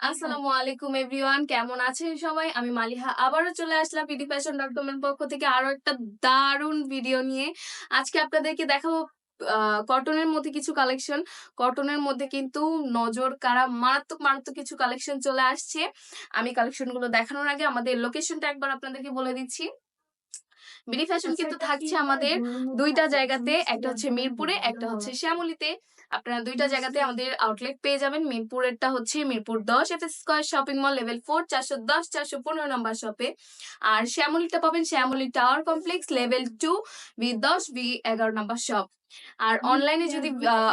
আসসালামু আলাইকুম এভরিওয়ান, কেমন আছেন সবাই? আমি মালিহা আবারও চলে আসলাম পিডি ফ্যাশন ডট কম এর পক্ষ থেকে আরও একটা দারুণ ভিডিও নিয়ে। আজকে আপনাদেরকে দেখাবো কটনের মধ্যে কিছু কালেকশন কটনের মধ্যে কিন্তু নজর কারা মারাত্মক মারাত্মক কিছু কালেকশন চলে আসছে। আমি কালেকশনগুলো দেখানোর আগে আমাদের লোকেশনটা একবার আপনাদেরকে বলে দিচ্ছি। বিডি ফ্যাশন কিন্তু থাকছে আমাদের দুইটা জায়গাতে একটা হচ্ছে মিরপুরে একটা হচ্ছে শ্যামলীতে। আপনারা দুইটা জায়গাতে আমাদের আউটলেট পেয়ে যাবেন। মিরপুরেরটা হচ্ছে মিরপুর দশ F square shopping mall level four চারশো দশ চারশো পনেরো নম্বর শপে আর শ্যামলীটা পাবেন Shyamoli tower complex level two B দশ বি এগারো নম্বর শপ আর অনলাইনে যদি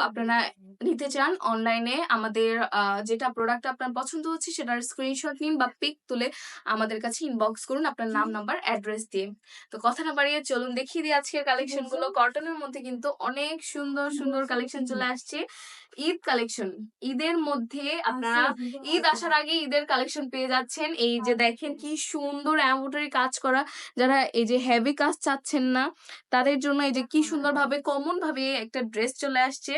আপনারা নিতে চান অনলাইনে আমাদের আহ, যেটা প্রোডাক্ট আপনার পছন্দ হচ্ছে সেটার স্ক্রিনশট নিন বা পিক তুলে আমাদের কাছে ইনবক্স করুন আপনার নাম নাম্বার অ্যাড্রেস দিয়ে। তো কথা না বাড়িয়ে চলুন দেখিয়ে দিই আজকের কালেকশনগুলো। কটনের মধ্যে কিন্তু অনেক সুন্দর সুন্দর কালেকশন চলে আসছে। ঈদ কালেকশন ঈদের মধ্যে আপনারা ঈদ আসার আগে ঈদের কালেকশন পেয়ে যাচ্ছেন। এই যে দেখেন কি সুন্দর এমব্রয়ডারি কাজ করা। যারা এই যে হেভি কাজ চাচ্ছেন না তাদের জন্য এই যে কি সুন্দর ভাবে কমন ভাবে একটা ড্রেস চলে আসছে।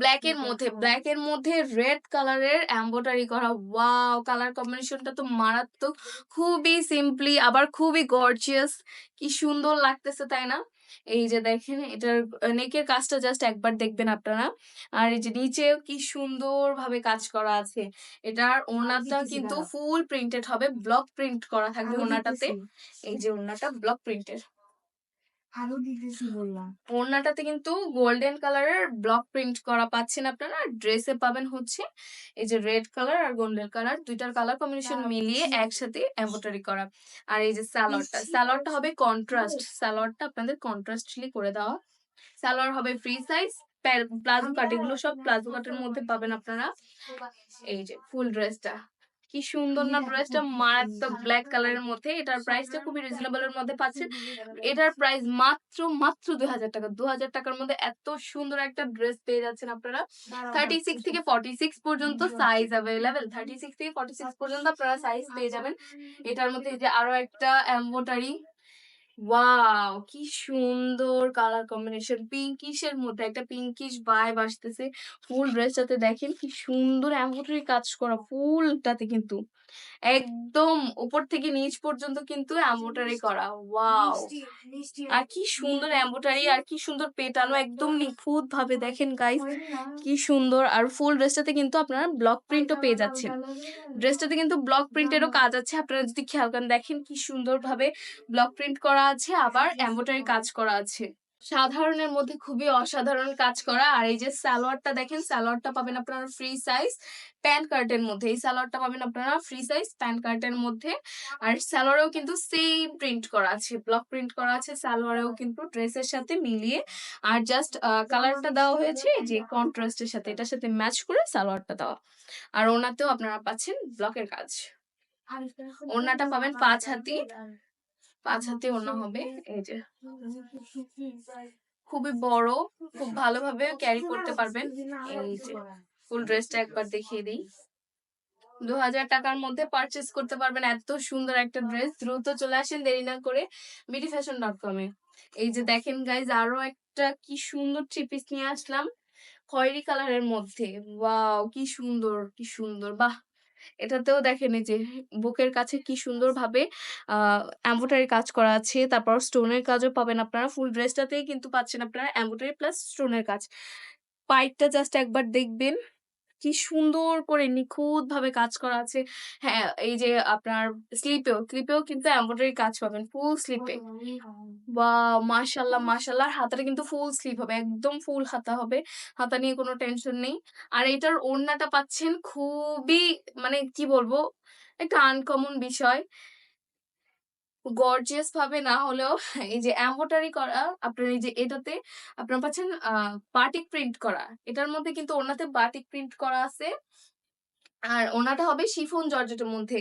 ব্ল্যাক এর মধ্যে ব্ল্যাক এর মধ্যে রেড কালারের এমব্রয়ডারি করা ওয়াও কালার কম্বিনেশনটা তো মারাত্মক খুবই সিম্পলি আবার খুবই গর্জিয়াস কি সুন্দর লাগতেছে তাই না? এই যে দেখেন এটার নেকের কাজটা জাস্ট একবার দেখবেন আপনারা। আর এই যে নিচেও কি সুন্দর ভাবে কাজ করা আছে। এটার ওড়নাটা কিন্তু ফুল প্রিন্টেড হবে ব্লক প্রিন্ট করা থাকবে ওড়নাটাতে। এই যে ওড়নাটা ব্লক প্রিন্টের বললাম ওড়নাটাতে কিন্তু গোল্ডেন কালারের ব্লক প্রিন্ট করা পাচ্ছেন আপনারা ড্রেসে পাবেন হচ্ছে এই যে রেড কালার আর গোল্ডেন কালার দুইটার কালার কম্বিনেশন মিলিয়ে একসাথে এমব্রয়ডারি করা আর এই যে সালোয়ারটা সালোয়ারটা হবে কন্ট্রাস্ট সালোয়ারটা আপনাদের কন্ট্রাস্টলি করে দেওয়া সালোয়ার হবে ফ্রি সাইজ প্লাজো কাট এগুলো সব প্লাজো কাটের মধ্যে পাবেন আপনারা এই যে ফুল ড্রেসটা কি সুন্দর না ড্রেসটা মারাত্মক ব্ল্যাক কালারের মধ্যে। এটার প্রাইসটা খুবই রিজনেবল এর মধ্যে পাচ্ছেন। এটার প্রাইস মাত্র মাত্র দুই হাজার টাকা। দু হাজার টাকার মধ্যে এত সুন্দর একটা ড্রেস পেয়ে যাচ্ছেন আপনারা। থার্টি সিক্স থেকে ফর্টি সিক্স পর্যন্ত সাইজ অ্যাভেলেবেল থার্টি সিক্স থেকে ফর্টি সিক্স পর্যন্ত আপনারা সাইজ পেয়ে যাবেন। এটার মধ্যে এই যে আরও একটা এম্বোটারি ওয়াও কি সুন্দর কালার কম্বিনেশন পিঙ্কিশের মধ্যে একটা পিঙ্কিশ ভাইব আসতেছে। ফুল ড্রেসটাতে দেখেন, কি সুন্দর এমব্রয়ডারি কাজ করা, ফুলটাতে কিন্তু। একদম উপর থেকে নিচ পর্যন্ত কিন্তু এম্বোটারি করা। ওয়াও! আর কি সুন্দর এম্বোটারি আর কি সুন্দর পেটানো একদম নিখুঁত ভাবে দেখেন গাইস কি সুন্দর। আর ফুল ড্রেসটাতে কিন্তু আপনারা ব্লক প্রিন্টও পেয়ে যাচ্ছেন। ড্রেসটাতে কিন্তু ব্লক প্রিন্টেরও কাজ আছে আপনারা যদি খেয়াল করেন দেখেন কি সুন্দর ভাবে ব্লক প্রিন্ট করা আছে আবার এম্বোটারি কাজ করা আছে। সাধারণের মধ্যে খুবই অসাধারণ কাজ করা। আর এই যে সালোয়ারটা দেখেন সালোয়ারটা পাবেন আপনারা ফ্রি সাইজ প্যান্ট কার্টের মধ্যে। এই সালোয়ারটা পাবেন আপনারা ফ্রি সাইজ প্যান্ট কার্টের মধ্যে। আর সালোয়ারেও কিন্তু সেম প্রিন্ট করা আছে ব্লক প্রিন্ট করা আছে। সালোয়ারেও কিন্তু ড্রেসের সাথে মিলিয়ে। আর জাস্ট কালারটা দেওয়া হয়েছে যে কন্ট্রাস্টের সাথে এটার সাথে ম্যাচ করে সালোয়ারটা দেওয়া। আর ওনাতেও আপনারা পাচ্ছেন ব্লকের কাজ। ওড়নাটা পাবেন পাঁচ হাতি। পাঁচ হাতে ওড়না হবে। এই যে। খুবই বড় খুব ভালোভাবে ক্যারি করতে পারবেন। এই যে ফুল ড্রেসটা একবার দেখিয়ে দিই। দু হাজার টাকার মধ্যে পারচেস করতে পারবেন এত সুন্দর একটা ড্রেস দ্রুত চলে আসেন দেরি না করে বিডি ফ্যাশন ডট কমে এই যে দেখেন গাইজ আরও একটা কি সুন্দর থ্রি পিস নিয়ে আসলাম। খয়েরি কালারের মধ্যে। ওয়াও কি সুন্দর কি সুন্দর। বাহ! এটাতেও দেখেন এই যে বুকের কাছে কি সুন্দরভাবে অ্যাম্বোটারি কাজ করা আছে, তারপর স্টোনের কাজও পাবেন আপনারা ফুল ড্রেসটাতেই কিন্তু পাচ্ছেন আপনারা অ্যাম্বোটারি প্লাস স্টোনের কাজ। পাইপটা জাস্ট একবার দেখবেন। কি সুন্দর করে নিখুঁত ভাবে কাজ করা আছে। হ্যাঁ এই যে আপনার স্লিপেও স্লিপেও কিন্তু এম্বোটারি কাজ পাবেন, ফুল স্লিপে। বা মাশাল্লাহ মাশাল্লাহ। হাতাটা কিন্তু ফুল স্লিপ হবে, একদম ফুল হাতা হবে। হাতা নিয়ে কোনো টেনশন নেই। আর এটার ওড়নাটা পাচ্ছেন খুবই মানে কি বলব? একটা আনকমন বিষয়। গর্জিয়াস ভাবে না হলেও এই যে এম্বোটারি করা আপনার এই যে এটাতে আপনার পাচ্ছেন বাটিক প্রিন্ট করা। এটার মধ্যে কিন্তু ওনাতে বাটিক প্রিন্ট করা আছে। আর ওনাটা হবে শিফন জর্জেটের মধ্যে।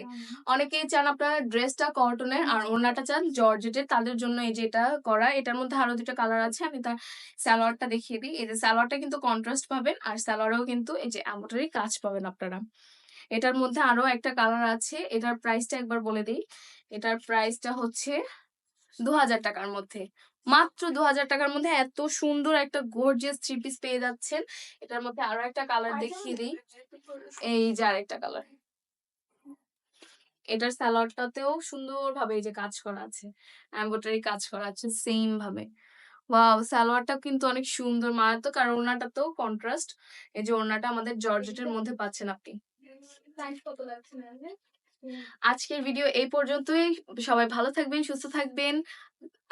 অনেকেই চান আপনারা ড্রেসটা কটনের আর ওড়নাটা চান জর্জেটের। তাদের জন্য এই যে এটা করা এটার মধ্যে আরও দুটো কালার আছে আমি তার সালোয়ারটা দেখিয়ে দিই। এই যে সালোয়ারটা কিন্তু কন্ট্রাস্ট পাবেন আর সালোয়ারেও কিন্তু এই যে এমব্রয়ডারি কাজ পাবেন আপনারা। এটার মধ্যে আরও একটা কালার আছে এটার প্রাইসটা একবার বলে দিই। এটার প্রাইসটা হচ্ছে দু হাজার টাকার মধ্যে। মাত্র দু হাজার টাকার মধ্যে এত সুন্দর একটা গর্জিয়াস থ্রি পিস পেয়ে যাচ্ছেন। এটার মধ্যে আরও একটা কালার দেখিয়ে দিই। এই যে আরেকটা কালার এটার সালোয়ারটাতেও সুন্দরভাবে এই যে কাজ করা আছে এমব্রয়ডারি কাজ করা আছে সেম ভাবে। ওয়াও সালোয়ারটা কিন্তু অনেক সুন্দর মারাত্মক। আর তো কন্ট্রাস্ট এই যে ওড়নাটা আমাদের জর্জেটের মধ্যে পাচ্ছেন আপনি। আজকের ভিডিও এই পর্যন্তই। সবাই ভালো থাকবেন সুস্থ থাকবেন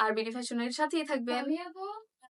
আর বিডি ফ্যাশনের সাথেই থাকবেন।